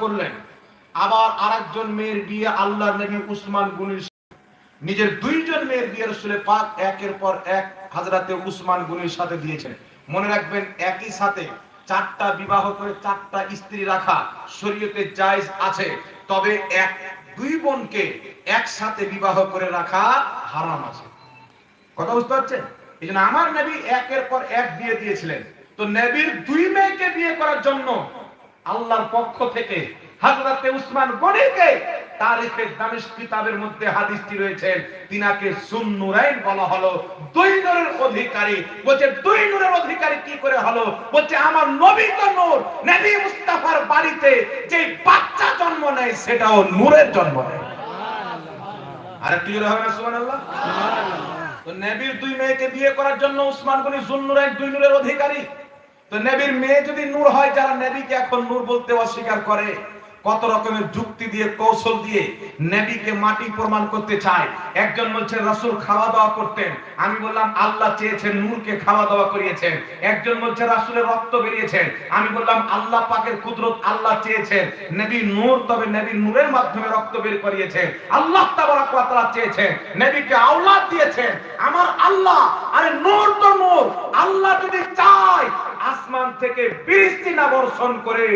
করলেন। আবার আরেকজন মেয়ের বিয়ে আল্লাহ নবী উসমান গুনির নিজের দুইজন মেয়ের বিয়ে রসুলের পাক একের পর এক হাজরাতে উসমান গুনির সাথে দিয়েছেন। মনে রাখবেন, একই সাথে চারটা বিবাহ করে চারটা স্ত্রী রাখা শরীয়তে জায়েজ আছে। তবে এক, দুই বোনকে একসাথে বিবাহ করে রাখা হারাম আছে। কথা বুঝতে পারছেন? এই জন্য আমার নবী একের পর এক বিয়ে দিয়েছিলেন। তো নবীর দুই মেয়েকে বিয়ে করার জন্য আল্লাহর পক্ষ থেকে হযরতে উসমান গনিকে তারিখে দামেস্ক কিতাবের মধ্যে হাদিসটি রয়েছেন তিনাকে সুন্নুরাইন বলা হলো। দুই নূরের অধিকারী। বলছে দুই নূরের অধিকারী কি করে হলো? বলছে আমার নবী তো নূর। নবী মুস্তাফার বাড়িতে যে বাচ্চা জন্ম নেয় সেটাও নূরের জন্ম নেয়। আর জোরে হবে না সুবহানাল্লাহ? তো নবীর দুই মেয়েকে বিয়ে করার জন্য উসমান গনি জুন্নুরাইন দুই নূরের অধিকারী। তো নবীর মেয়ে যদি নূর হয়, যারা নবীকে এখন নূর বলতে অস্বীকার করে, কত রকমের যুক্তি দিয়ে, কৌশল দিয়ে নবীকে মাটি প্রমাণ করতে চায়। একজন বলছেন রাসূল খাওয়া দাওয়া করতেন। আমি বললাম, আল্লাহ চেয়েছেন নূরকে খাওয়া দাওয়া করিয়েছেন। একজন বলছে, রাসূলের রক্ত বেরিয়েছেন। আমি বললাম, আল্লাহ পাকের কুদরত আল্লাহ চেয়েছেন। নবী নূর, তবে নবী নূরের মাধ্যমে রক্ত বের করিয়েছেন। আল্লাহ তাবারাক ওয়া তাআলা চেয়েছেন, নবীকে আওলাদ দিয়েছেন। আমার আল্লাহ, আরে নূর তো নূর। আল্লাহ যদি চায় আসমান থেকে বৃষ্টি না বর্ষণ করে